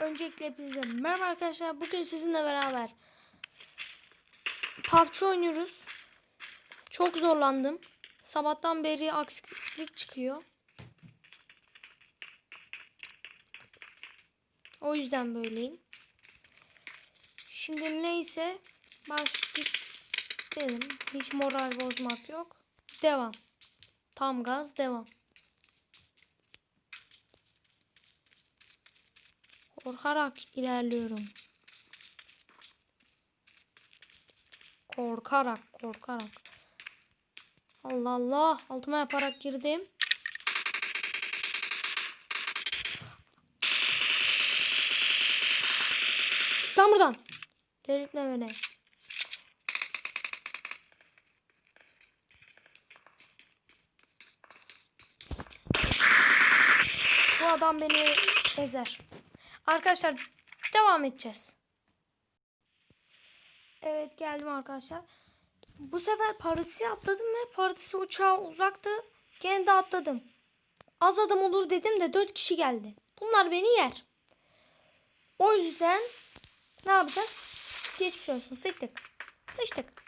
Öncelikle hepinize merhaba arkadaşlar. Bugün sizinle beraber PUBG oynuyoruz. Çok zorlandım. Sabahtan beri aksilik çıkıyor. O yüzden böyleyim. Şimdi neyse başlayalım. Hiç moral bozmak yok. Devam. Tam gaz devam. Korkarak ilerliyorum. Korkarak, korkarak. Allah Allah, altıma yaparak girdim. Tam buradan. Delirtme beni. Bu adam beni ezer. Arkadaşlar devam edeceğiz. Evet geldim arkadaşlar. Bu sefer Paris'i atladım ve Paris'i uçağı uzaktı. Gene de atladım. Az adam olur dedim de 4 kişi geldi. Bunlar beni yer. O yüzden ne yapacağız? Geçmiş olsun. Sıçtık. Sıçtık.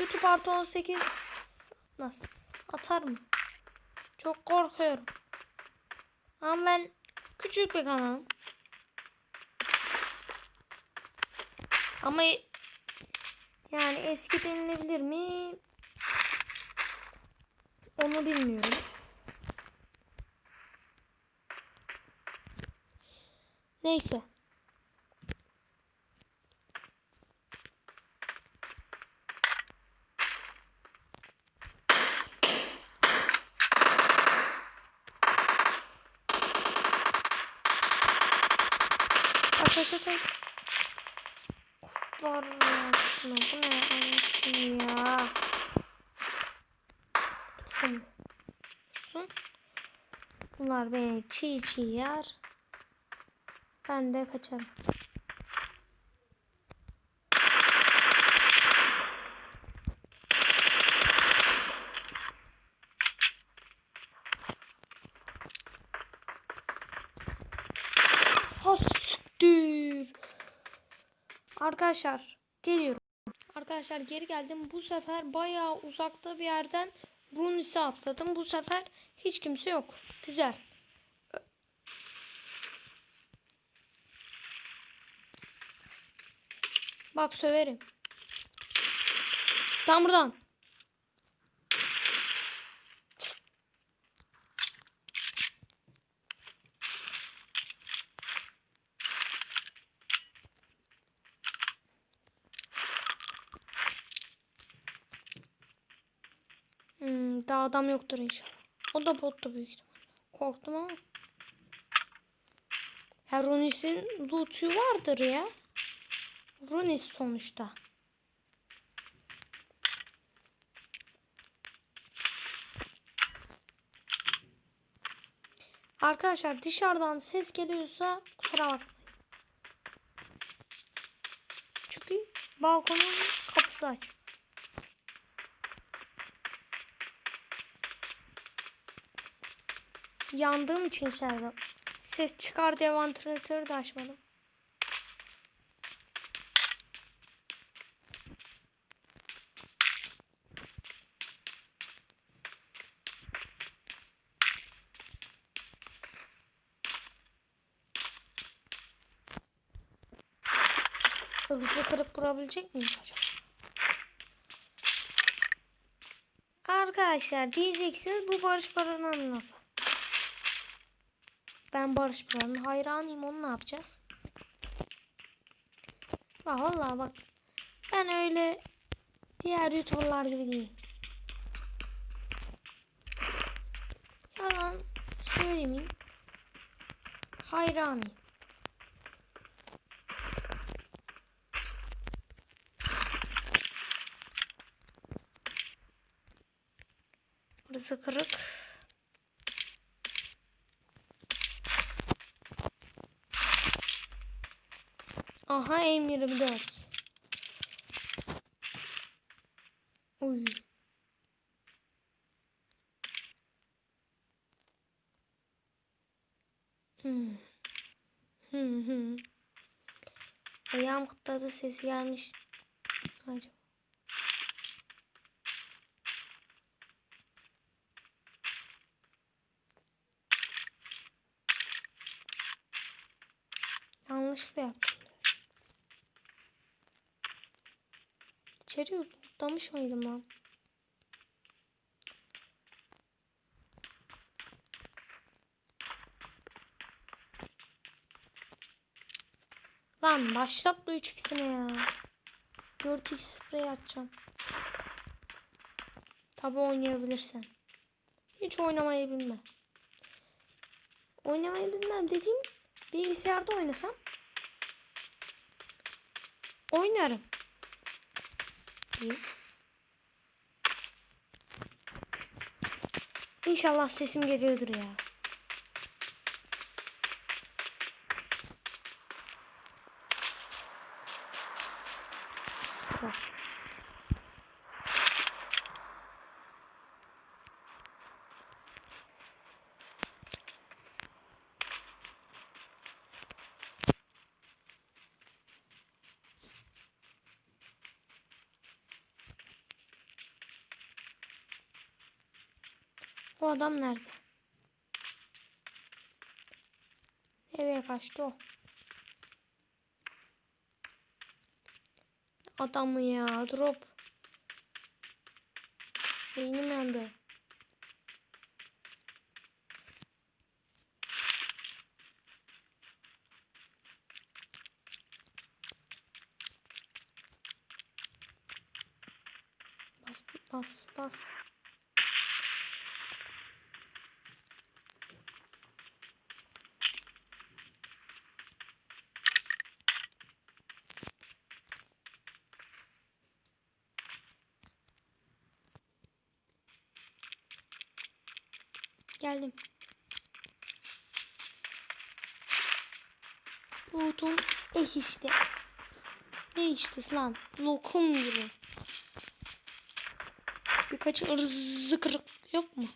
YouTube artı 18 nasıl? Atar mı? Çok korkuyorum. Ama ben küçük bir kanalım. Ama yani eski denilebilir mi? Onu bilmiyorum. Neyse. Ya. şuna, Bu ne anasını ya. Dursun. Dursun. Bunlar beni çiğ çiğ yer. Ben de kaçarım. Arkadaşlar geliyorum. Arkadaşlar geri geldim. Bu sefer bayağı uzakta bir yerden Runis'e atladım. Bu sefer hiç kimse yok. Güzel. Bak söverim. Tam buradan. Adam yoktur inşallah. O da bottu büyük ihtimal. Korktum ama. Ya Runis'in loot'u vardır ya. Runis sonuçta. Arkadaşlar dışarıdan ses geliyorsa kusura bakmayın. Çünkü balkonun kapısı aç. Yandığım için içeride. Ses çıkar diye vantilatörü de açmadım. Hızlı kırıp vurabilecek miyiz acaba? Arkadaşlar diyeceksiniz bu Barış Paran'ın lafı. Ben Barış Paran'ın hayranıyım onu ne yapacağız? Bak vallahi bak. Ben öyle diğer youtuberlar gibi değilim. Yalan söylemeyeyim. Hayranıyım. Burası kırık. Aha M24. Uy. Hmm. Hı hı. Ayağım kıtladı sesi gelmiş. Acaba. Yanlışlıkla yaptım. İçeri yurtlamış mıydım lan? Lan başlat bu 3x'ini ya. 4x sprey atacağım. Tabi oynayabilirsen. Hiç oynamayı bilmem. Oynamayı bilmem dediğim bilgisayarda oynasam oynarım. İyi. İnşallah sesim geliyordur ya. Tamam. O adam nerede? Nereye kaçtı o? Adamı ya drop. Beynim yandı. Bas bas bas. Geldim. Loot'um eh işte. Ne işte lan? Lokum gibi. Birkaç ırzı kırık yok mu?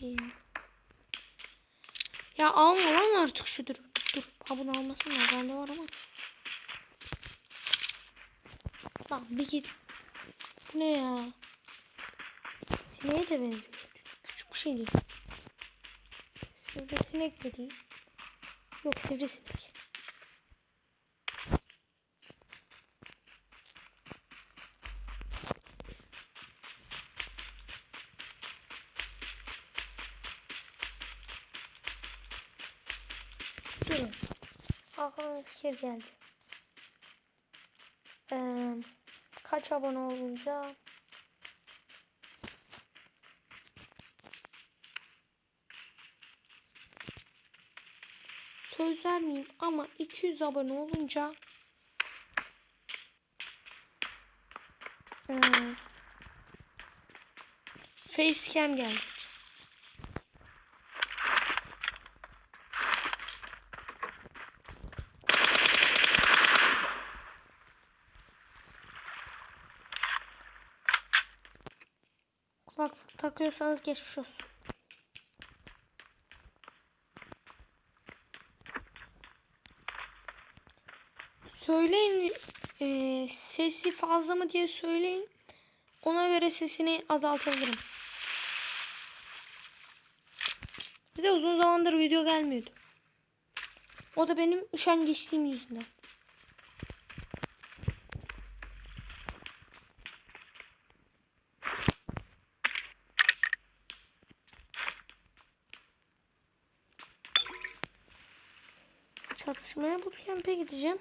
İyi. Ya alma lan artık şu dur. Dur. Ha bunu almasın da bende var ama. Lan bir git. Bu ne ya? Sineğe de benziyor. Küçük bir şey değil. Sivrisinek de değil. Yok sivrisinek. Durun. Aklıma bir fikir geldi. Ee, kaç abone olunca söz vermeyeyim ama 200 abone olunca ee, facecam gelecek. Takıyorsanız geçmiş olsun. Söyleyin e, sesi fazla mı diye söyleyin. Ona göre sesini azaltabilirim. Bir de uzun zamandır video gelmiyordu. O da benim üşengeçliğim yüzünden. Çatışmaya bootcamp'e gideceğim.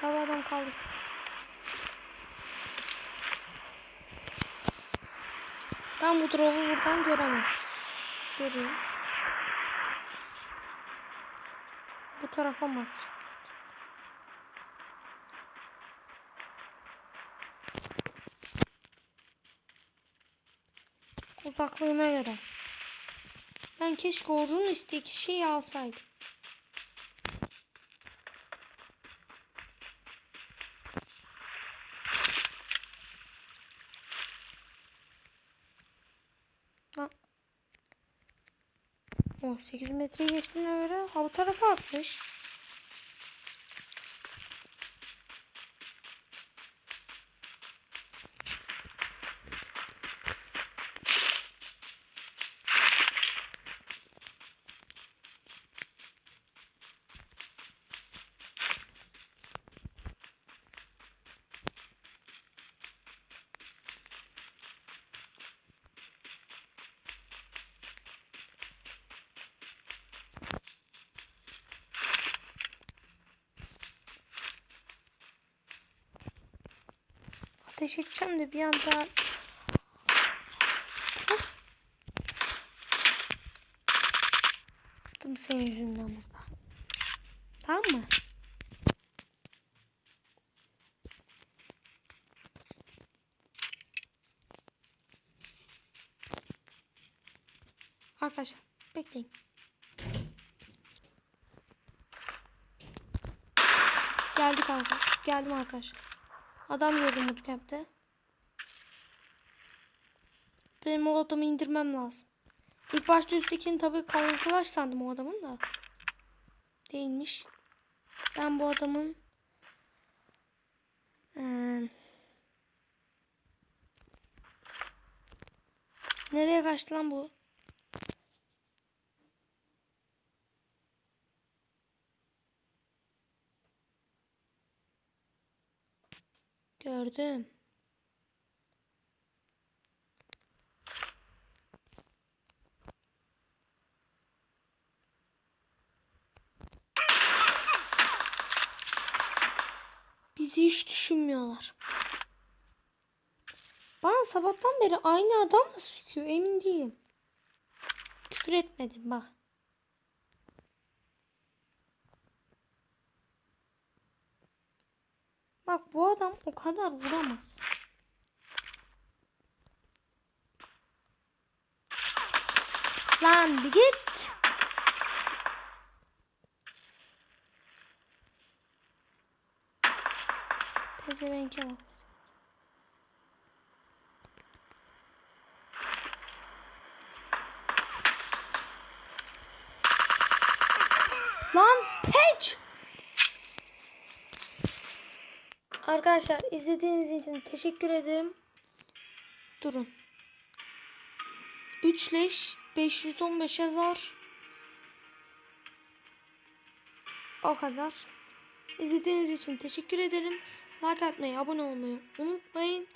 Havadan kaldırsın. Ben bu drop'u buradan göremem. Göreyim. Bu tarafa mı atacağım? Uzaklığına göre. Ben keşke orucun üstteki şeyi alsaydım. Lan. O 8 metreyi geçtiğine göre ha bu tarafa atmış. Ateş edeceğim de bir anda? Attım senin yüzünden burada. Tamam mı? Arkadaşlar bekleyin. Geldik arkadaşlar. Geldim arkadaşlar. Adam gördüm bootcamp'te. Benim o adamı indirmem lazım. İlk başta üsttekini tabii kamuflaj sandım o adamın da. Değilmiş. Ben bu adamın eee, nereye kaçtı lan bu? Gördüm. Bizi hiç düşünmüyorlar. Bana sabahtan beri aynı adam mı sıkıyor emin değilim. Küfür etmedim bak. Bak bu adam o kadar vuramaz. Lan bir git. Pezevenke bak. Lan peç. Arkadaşlar izlediğiniz için teşekkür ederim. Durun. 3 leş 515 yazar. O kadar. İzlediğiniz için teşekkür ederim. Like atmayı, abone olmayı unutmayın.